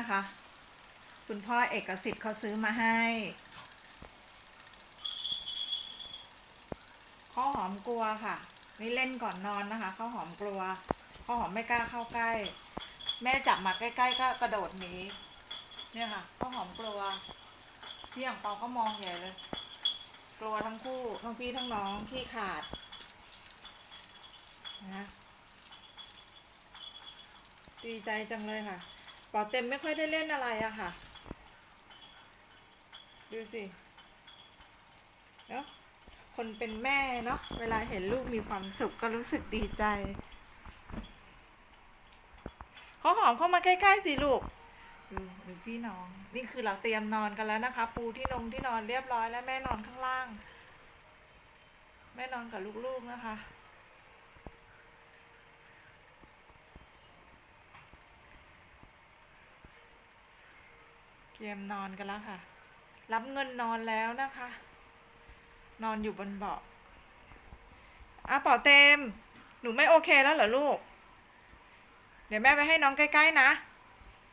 นะคะ คุณพ่อเอกสิทธิ์เขาซื้อมาให้ ข้าวหอมกลัวค่ะ นี่เล่นก่อนนอนนะคะ ข้าหอมกลัว ข้าหอมไม่กล้าเข้าใกล้ แม่จับมาใกล้ๆก็กระโดดหนีเนี่ยค่ะ ข้าหอมกลัวพี่อย่างเปาก็มองใหญ่เลย กลัวทั้งคู่ทั้งพี่ทั้งน้องขี้ขาดนะดีใจจังเลยค่ะ ปาเต็มไม่ค่อยได้เล่นอะไรอะค่ะ ดูสิเนาะคนเป็นแม่เนาะเวลาเห็นลูกมีความสุขก็รู้สึกดีใจเขาหอมเข้ามาใกล้ๆสิลูกดูดูพี่น้อง นี่คือเราเตรียมนอนกันแล้วนะคะ ปูที่นงที่นอนเรียบร้อยแล้วแม่นอนข้างล่าง แม่นอนกับลูกๆนะคะ รียมนอนกันแล้วค่ะ รับเงินนอนแล้วนะคะ นอนอยู่บนเบาะอะเป่าเต็ม หนูไม่โอเคแล้วเหรอลูก เดี๋ยวแม่ไปให้น้องใกล้ๆนะ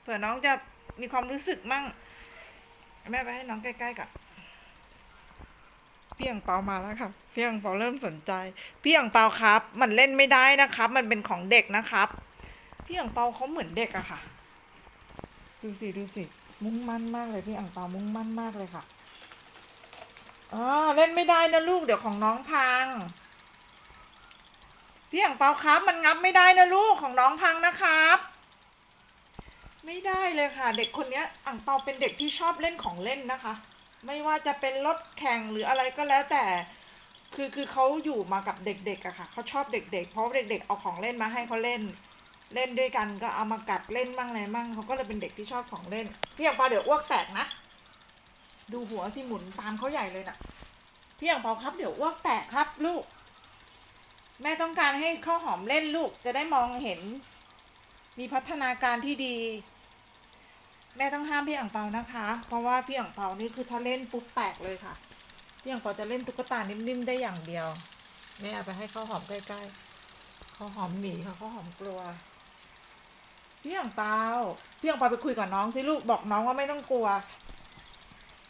เผื่อน้องจะมีความรู้สึกมั่ง แม่ไปให้น้องใกล้ๆก่อนพี่อังเปามาแล้วค่ะพี่อังเปาเริ่มสนใจ พี่อังเปาครับ มันเล่นไม่ได้นะครับ มันเป็นของเด็กนะครับ พี่อังเปาเขาเหมือนเด็กอะค่ะ ดูสิ ดูสิ มุ่งมั่นมากเลยพี่อังเปามุ่งมั่นมากเลยค่ะอ๋อเล่นไม่ได้นะลูกเดี๋ยวของน้องพัง พี่อังเปาครับ มันงับไม่ได้นะลูกของน้องพังนะครับ ไม่ได้เลยค่ะ เด็กคนเนี้ยอ่างเปาเป็นเด็กที่ชอบเล่นของเล่นนะคะ ไม่ว่าจะเป็นรถแข่งหรืออะไรก็แล้วแต่คือคือเขาอยู่มากับเด็กๆอะค่ะเขาชอบเด็ก ๆ เพราะเด็ก ๆ เอาของเล่นมาให้เขาเล่น เล่นด้วยกันก็เอามากัดเล่นมั่งอะไรมั่งเขาก็เลยเป็นเด็กที่ชอบของเล่น พี่อ่างเปาเดี๋ยวอ้วกแตกนะ ดูหัวสิหมุนตามเขาใหญ่เลยน่ะ พี่อ่างเปาครับเดี๋ยวอ้วกแตกครับลูก แม่ต้องการให้ข้าวหอมเล่นลูกจะได้มองเห็น มีพัฒนาการที่ดี แม่ต้องห้ามพี่อ่างเปานะคะ เพราะว่าพี่อ่างเปานี่คือถ้าเล่นปุ๊บแตกเลยค่ะ พี่อ่างเปาจะเล่นตุ๊กตานิ่มๆได้อย่างเดียวแม่เอาไปให้ข้าวหอมใกล้ๆข้าวหอมหนีค่ะข้าวหอมกลัว พี่อ่างเปาพี่อ่างเปาไปคุยกับน้องสิลูกบอกน้องว่าไม่ต้องกลัว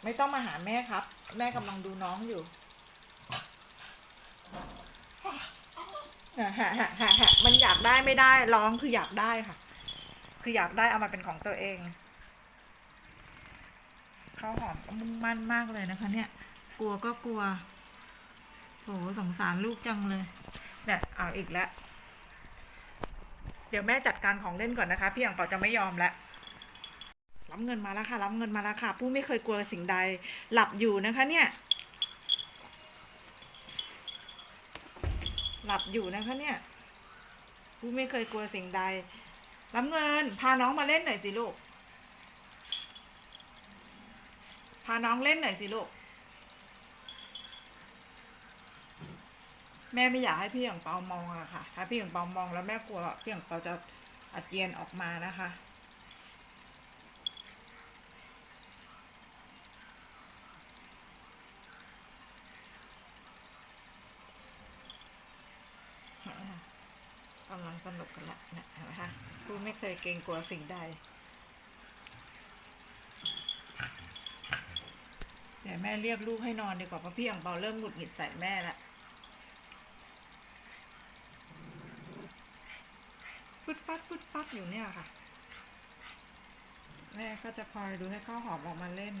ไม่ต้องมาหาแม่ครับ แม่กำลังดูน้องอยู่ฮะฮะฮะฮะฮะมันอยากได้ไม่ได้ร้องคืออยากได้ค่ะ คืออยากได้เอามาเป็นของตัวเองเขาหอมมุ่งมั่นมากเลยนะคะ เนี่ย กลัวก็กลัวโถสงสารลูกจังเลยเนี่ยเอาอีกแล้ว เดี๋ยวแม่จัดการของเล่นก่อนนะคะ พี่อย่างเปาจะไม่ยอมแล้วรับเงินมาแล้วค่ะ รับเงินมาแล้วค่ะ ผู้ไม่เคยกลัวสิ่งใดหลับอยู่นะคะ เนี่ย หลับอยู่นะคะเนี่ย ผู้ไม่เคยกลัวสิ่งใด รับเงิน พาน้องมาเล่นหน่อยสิลูก พาน้องเล่นหน่อยสิลูก แม่ไม่อยากให้พี่อย่างเปามองอะค่ะ ถ้าพี่อย่างเปามองแล้วแม่กลัวพี่อย่างเปาจะอาเจียนออกมานะคะ กำลังสนุกกันละนะนไหมคะผู้ไม่เคยเกรงกลัวสิ่งใด เดี๋ยวแม่เรียกลูกให้นอนดีกว่าเพราะพี่อย่างเบาเริ่มหงุดหงิดใส่แม่ละ ฟึดฟัดฟึดฟัดอยู่เนี่ยค่ะ แม่ก็จะคอยดูให้ข้าวหอมออกมาเล่น